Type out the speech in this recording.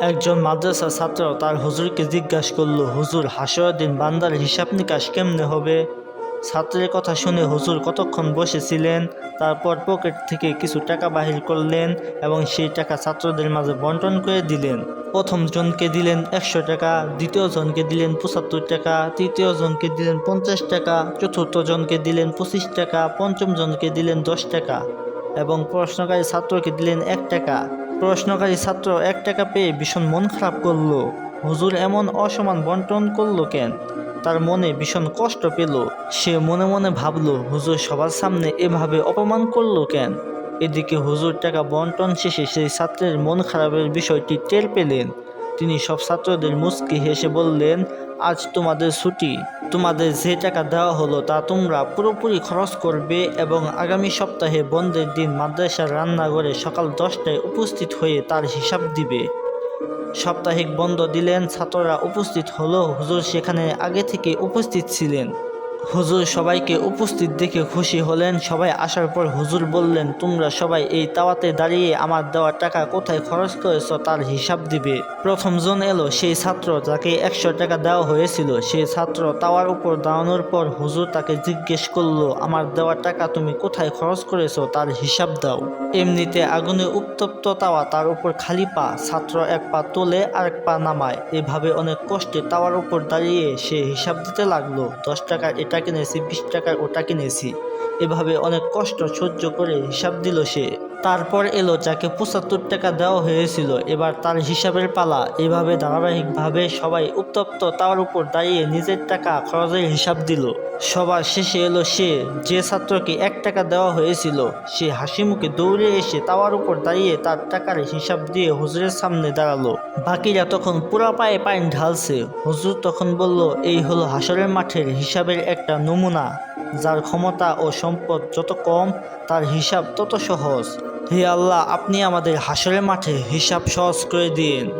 একজন মাদ্রাসা ছাত্র তার হুজুরকে জিজ্ঞাসা করল, হুজুর, হাসরের দিন বান্দার হিসাব নিকাশ কেমনে হবে? ছাত্রের কথা শুনে হুজুর কতক্ষণ বসেছিলেন তারপর পকেট থেকে কিছু টাকা বাহির করলেন এবং সেই টাকা ছাত্রদের মাঝে বন্টন করে দিলেন। প্রথম জনকে দিলেন একশো টাকা, দ্বিতীয় জনকে দিলেন পঁচাত্তর টাকা, তৃতীয় জনকে দিলেন পঞ্চাশ টাকা, চতুর্থ জনকে দিলেন পঁচিশ টাকা, পঞ্চম জনকে দিলেন দশ টাকা এবং প্রশ্নকারী ছাত্রকে দিলেন এক টাকা। প্রশ্নকারী ছাত্র এক টাকা পেয়ে ভীষণ মন খারাপ করল। হুজুর এমন অসমান বন্টন করল কেন? তার মনে ভীষণ কষ্ট পেল। সে মনে মনে ভাবল, হুজুর সবার সামনে এভাবে অপমান করল কেন? এদিকে হুজুর টাকা বন্টন শেষে সেই ছাত্রের মন খারাপের বিষয়টি টের পেলেন। তিনি সব ছাত্রদের মুচকি হেসে বললেন, আজ তোমাদের ছুটি। তোমাদের যে টাকা দেওয়া হলো তা তোমরা পুরোপুরি খরচ করবে এবং আগামী সপ্তাহে বন্ধের দিন মাদ্রাসার রান্নাঘরে সকাল দশটায় উপস্থিত হয়ে তার হিসাব দিবে। সাপ্তাহিক বন্ধ দিলেন ছাত্ররা উপস্থিত হলো। হুজুর সেখানে আগে থেকে উপস্থিত ছিলেন। হুজুর সবাইকে উপস্থিত দেখে খুশি হলেন। সবাই আসার পর হুজুর বললেন, তোমরা সবাই এই তাওয়াতে দাঁড়িয়ে আমার দেওয়া টাকা কোথায় খরচ করেছ তার হিসাব দিবে। প্রথম জন এলো, সেই ছাত্র যাকে একশো টাকা দেওয়া হয়েছিল। সেই ছাত্র তাওয়ার উপর দাঁড়ানোর পর হুজুর তাকে জিজ্ঞেস করল, আমার দেওয়া টাকা তুমি কোথায় খরচ করেছ তার হিসাব দাও। এমনিতে আগুনে উত্তপ্ত তাওয়া তার উপর খালি পা, ছাত্র এক পা তোলে আর এক পা নামায়। এভাবে অনেক কষ্টে তাওয়ার উপর দাঁড়িয়ে সে হিসাব দিতে লাগল। দশ টাকার এটা কিনেছি বিশ টাকায় ওটা কিনেছি এভাবে অনেক কষ্ট সহ্য করে হিসাব দিল সে। তারপর এলো যাকে পঁচাত্তর টাকা দেওয়া হয়েছিল। এবার তার হিসাবের পালা। এভাবে ধারাবাহিকভাবে সবাই উত্তপ্ত, তার উপর দাঁড়িয়ে নিজের টাকা খরচের হিসাব দিল। সবার শেষে এলো সে, যে ছাত্রকে এক টাকা দেওয়া হয়েছিল। সে হাসি মুখে দৌড়ে এসে তাওয়ার উপর দাঁড়িয়ে তার টাকার হিসাব দিয়ে হুজুরের সামনে দাঁড়াল। বাকিরা তখন পুরা পায়ে পানি ঢালছে। হুজুর তখন বলল, এই হলো হাসরের মাঠের হিসাবের একটা নমুনা। যার ক্ষমতা ও সম্পদ যত কম, তার হিসাব তত সহজ। হে আল্লাহ, আপনি আমাদের হাসরের মাঠে হিসাব সহজ করে দিন।